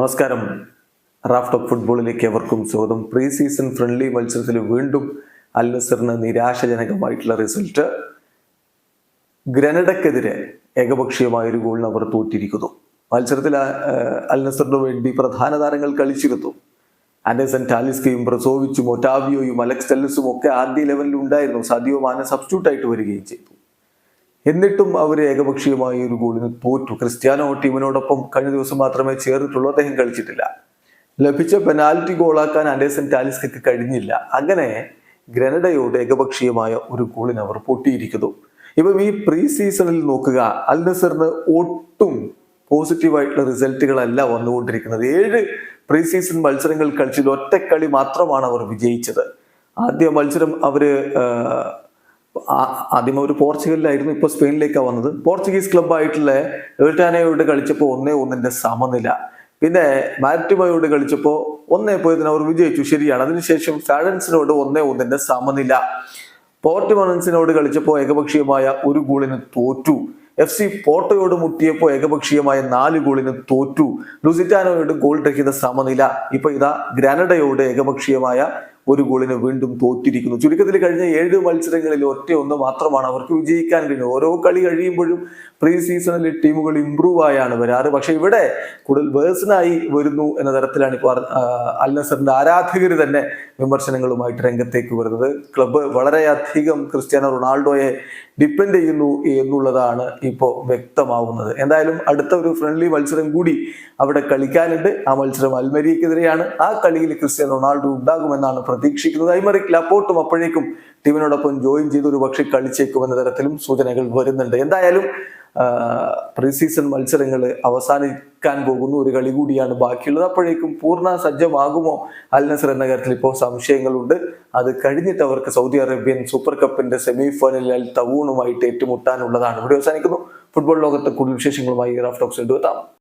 നമസ്കാരം. Raft of ഫുട്ബോളിലേക്ക് എവർക്കും സ്വാഗതം. പ്രീ സീസൺ ഫ്രണ്ട്ലി മത്സരത്തിൽ വീണ്ടും അൽ നസറിന് നിരാശജനകമായിട്ടുള്ള റിസൾട്ട്. ഗ്രനഡക്കെതിരെ ഏകപക്ഷീയമായ ഒരു ഗോളിന് അവർ തോറ്റിരിക്കുന്നു. മത്സരത്തിൽ അൽ നസറിന് വേണ്ടി പ്രധാന താരങ്ങൾ കളിച്ചിരുന്നു. ആൻഡേഴ്സൺ ടാലിസ്കയും ബ്രസോവിച്ചും ഒറ്റാവിയോയും അലക്സ് ടെല്ലസും ഒക്കെ ആദ്യ ലെവലിൽ ഉണ്ടായിരുന്നു. സാദിയോ മാന സബ്സ്റ്റിറ്റ്യൂട്ട് ആയിട്ട് വരികയും ചെയ്തു. എന്നിട്ടും അവർ ഏകപക്ഷീയമായ ഒരു ഗോളിന് തോറ്റു. ക്രിസ്ത്യാനോ ടീമിനോടൊപ്പം കഴിഞ്ഞ ദിവസം മാത്രമേ ചേർന്നിട്ടുള്ളൂ അദ്ദേഹം കളിച്ചിട്ടില്ല. ലഭിച്ച പെനാൽറ്റി ഗോളാക്കാൻ ആൻഡേഴ്സൺ ടാലിസ്കയ്ക്ക് കഴിഞ്ഞില്ല. അങ്ങനെ ഗ്രനഡയോട് ഏകപക്ഷീയമായ ഒരു ഗോളിന് അവർ പൊട്ടിയിരിക്കുന്നു. ഇപ്പം ഈ പ്രീ സീസണിൽ നോക്കുക അൽ നസറിന് ഒട്ടും പോസിറ്റീവായിട്ടുള്ള റിസൾട്ടുകളല്ല വന്നുകൊണ്ടിരിക്കുന്നത്. ഏഴ് പ്രീ സീസൺ മത്സരങ്ങൾ കളിച്ചതിൽ ഒറ്റക്കളി മാത്രമാണ് അവർ വിജയിച്ചത്. ആദ്യ മത്സരം അവർ ആദ്യം അവർ പോർച്ചുഗലിലായിരുന്നു ഇപ്പോൾ സ്പെയിനിലേക്കാണ് വന്നത്. പോർച്ചുഗീസ് ക്ലബ്ബായിട്ടുള്ള എൽറ്റാനയോട് കളിച്ചപ്പോൾ ഒന്നേ ഒന്നിന്റെ സമനില. പിന്നെ മാറ്റിമയോട് കളിച്ചപ്പോൾ ഒന്നേ പോയതിന് അവർ വിജയിച്ചു ശരിയാണ്. അതിനുശേഷം ഫാഡൻസിനോട് ഒന്നേ ഒന്നിന്റെ സമനില. പോർട്ട് പോർട്ടുമണൻസിനോട് കളിച്ചപ്പോൾ ഏകപക്ഷീയമായ ഒരു ഗോളിന് തോറ്റു. എഫ് സി പോർട്ടോയോട് മുട്ടിയപ്പോൾ ഏകപക്ഷീയമായ നാല് ഗോളിന് തോറ്റു. ലുസിറ്റാനോയോട് ഗോൾ രഹിത സമനില. ഇപ്പൊ ഇതാ ഗ്രാനഡയോട് ഏകപക്ഷീയമായ ഒരു ഗോളിന് വീണ്ടും തോറ്റിരിക്കുന്നു. ചുരുക്കത്തിൽ കഴിഞ്ഞ ഏഴ് മത്സരങ്ങളിൽ ഒറ്റ ഒന്ന് മാത്രമാണ് അവർക്ക് വിജയിക്കാൻ കഴിഞ്ഞത്. ഓരോ കളി കഴിയുമ്പോഴും പ്രീ സീസണിൽ ടീമുകൾ ഇമ്പ്രൂവ് ആയാണ് വരാറ്. പക്ഷെ ഇവിടെ കൂടുതൽ വേഴ്സണായി വരുന്നു എന്ന തരത്തിലാണ് ഇപ്പോൾ അൽനസറിന്റെ ആരാധകർ തന്നെ വിമർശനങ്ങളുമായിട്ട് രംഗത്തേക്ക് വരുന്നത്. ക്ലബ്ബ് വളരെയധികം ക്രിസ്ത്യാനോ റൊണാൾഡോയെ ഡിപ്പെൻഡ് ചെയ്യുന്നു എന്നുള്ളതാണ് ഇപ്പോൾ വ്യക്തമാവുന്നത്. എന്തായാലും അടുത്ത ഒരു ഫ്രണ്ട്ലി മത്സരം കൂടി അവിടെ കളിക്കാനുണ്ട്. ആ മത്സരം അൽമരിയക്കെതിരെയാണ് ആ കളിയിൽ ക്രിസ്ത്യാനോ റൊണാൾഡോ ഉണ്ടാകുമെന്നാണ് പ്രതീക്ഷിക്കുന്നത് ഐമറിക് ലപ്പോട്ടും അപ്പോഴേക്കും ടീമിനോടൊപ്പം ജോയിൻ ചെയ്ത് ഒരു പക്ഷേ കളിച്ചേക്കുമെന്ന തരത്തിലും സൂചനകൾ വരുന്നുണ്ട്. എന്തായാലും പ്രീ സീസൺ മത്സരങ്ങൾ അവസാനിക്കാൻ പോകുന്നു. ഒരു കളി കൂടിയാണ് ബാക്കിയുള്ളത്. അപ്പോഴേക്കും പൂർണ സജ്ജമാകുമോ? അൽ നസർ എന്ന കാര്യത്തിൽ ഇപ്പോൾ സംശയങ്ങളുണ്ട്. അത് കഴിഞ്ഞിട്ട് അവർക്ക് സൗദി അറേബ്യൻ സൂപ്പർ കപ്പിന്റെ സെമി ഫൈനലിൽ അൽ തവൂണുമായിട്ട് ഏറ്റുമുട്ടാനുള്ളതാണ്. ഇവിടെ അവസാനിക്കുന്നു. ഫുട്ബോൾ ലോകത്തെ കൂടുതൽ വിശേഷങ്ങളുമായി റാഫ് ടോക്സ് എത്താം